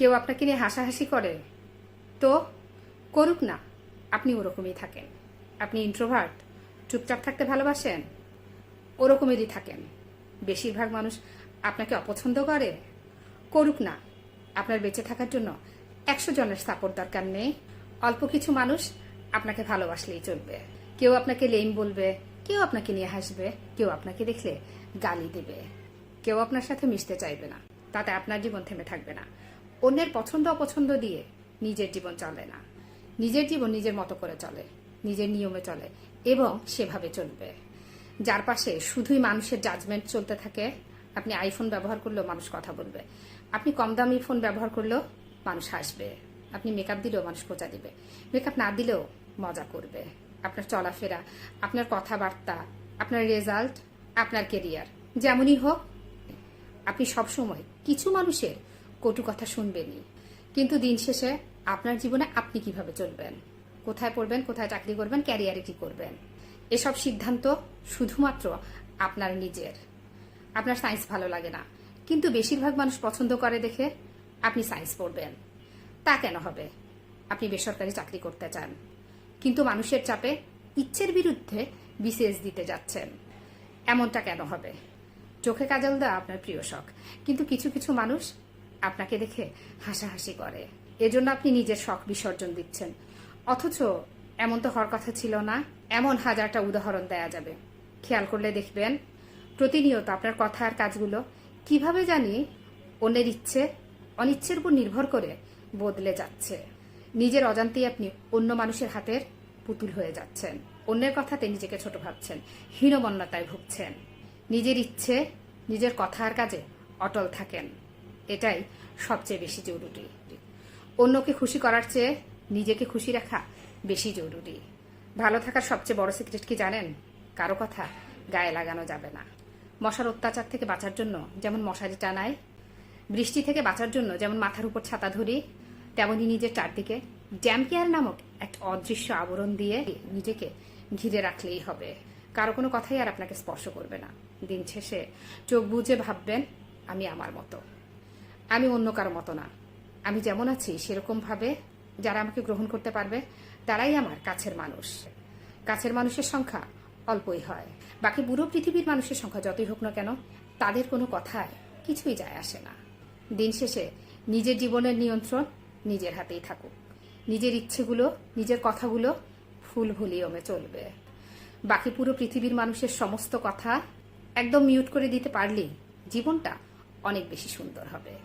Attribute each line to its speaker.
Speaker 1: কেউ আপনাকে নিয়ে হাসাহাসি করে, তো করুক না। আপনি ওরকমই থাকেন। আপনি ইন্ট্রোভার্ট চুপচাপ থাকতে ভালোবাসেন, ওরকমেরই থাকেন। বেশিরভাগ মানুষ আপনাকে অপছন্দ করে, করুক না। আপনার বেঁচে থাকার জন্য একশো জনের সাপোর্ট দরকার নেই। অল্প কিছু মানুষ আপনাকে ভালোবাসলেই চলবে। কেউ আপনাকে লেম বলবে, কেউ আপনাকে নিয়ে হাসবে, কেউ আপনাকে দেখলে গালি দেবে। কেউ আপনার সাথে মিশতে চাইবে না। তাতে আপনার জীবন থেমে থাকবে না। অন্যের পছন্দ, অপছন্দ দিয়ে নিজের জীবন চলে না। নিজের জীবন নিজের মতো করে চলে, নিজের নিয়মে চলে এবং সেভাবে চলবে। যার পাশে শুধুই মানুষের জাজমেন্ট চলতে থাকে। আপনি আইফোন ব্যবহার করলেও মানুষ কথা বলবে। আপনি কম দামি ফোন ব্যবহার করলেও মানুষ হাসবে। আপনি মেকআপ দিলেও মানুষ পোচা দিবে। মেকআপ না দিলেও মজা করবে। আপনার চলাফেরা, আপনার কথাবার্তা, আপনার রেজাল্ট আপনার কেরিয়ার যেমনই হোক, আপনি সবসময় কিছু মানুষের কটু কথা শুনবেনই। কিন্তু দিন শেষে আপনার জীবনে আপনি কীভাবে চলবেন? কোথায় পড়বেন, কোথায় চাকরি করবেন, ক্যারিয়ারে কি করবেন? এসব সিদ্ধান্ত শুধুমাত্র আপনার নিজের। আপনার সায়েন্স ভালো লাগে না। কিন্তু বেশিরভাগ মানুষ পছন্দ করে দেখে আপনি সায়েন্স পড়বেন। তা কেন হবে? আপনি বেসরকারি চাকরি করতে চান। কিন্তু মানুষের চাপে ইচ্ছের বিরুদ্ধে বিসিএস দিতে যাচ্ছেন। এমনটা কেন হবে? চোখে কাজল দেওয়া আপনার প্রিয় শখ। কিন্তু কিছু কিছু মানুষ আপনাকে দেখে হাসাহাসি করে। এজন্য আপনি নিজের শখ বিসর্জন দিচ্ছেন। অথচ এমন তো হওয়ার কথা ছিল না, এমন হাজারটা উদাহরণ দেয়া যাবে। খেয়াল করলে দেখবেন, প্রতিনিয়ত আপনার কথা আর কাজগুলো কীভাবে জানি অন্যের ইচ্ছে, অনিচ্ছের উপর নির্ভর করে বদলে যাচ্ছে। নিজের অজান্তেই আপনি অন্য মানুষের হাতের পুতুল হয়ে যাচ্ছেন। অন্যের কথাতে নিজেকে ছোট ভাবছেন, হীনমন্যতায় ভুগছেন। নিজের ইচ্ছে, নিজের কথা আর কাজে অটল থাকেন। এটাই সবচেয়ে বেশি জরুরি। অন্যকে খুশি করার চেয়ে নিজেকে খুশি রাখা বেশি জরুরি। ভালো থাকার সবচেয়ে বড় সিক্রেট কি জানেন? কারও কথা গায়ে লাগানো যাবে না। মশার অত্যাচার থেকে বাঁচার জন্য যেমন মশারি টানায় বৃষ্টি থেকে বাঁচার জন্য যেমন মাথার উপর ছাতা ধরি, তেমনই নিজের চারদিকে জ্যাম কেয়ার নামক এক অদৃশ্য আবরণ দিয়ে নিজেকে ঘিরে রাখলেই হবে। কারও কোনো কথাই আর আপনাকে স্পর্শ করবে না। দিন শেষে চোখ বুঝে ভাববেন, আমি আমার মতো। আমি অন্য কারও মতো না। আমি যেমন আছি, সেরকম ভাবে যারা আমাকে গ্রহণ করতে পারবে, তারাই আমার কাছের মানুষ। কাছের মানুষের সংখ্যা অল্পই হয়। বাকি পুরো পৃথিবীর মানুষের সংখ্যা যতই হোক না কেন, তাদের কোনো কথায় কিছুই যায় আসে না। দিন শেষে নিজের জীবনের নিয়ন্ত্রণ নিজের হাতেই থাকুক। নিজের ইচ্ছেগুলো, নিজের কথাগুলো ফুল ভলিউমে চলবে। বাকি পুরো পৃথিবীর মানুষের সমস্ত কথা একদম মিউট করে দিতে পারলেই জীবনটা অনেক বেশি সুন্দর হবে।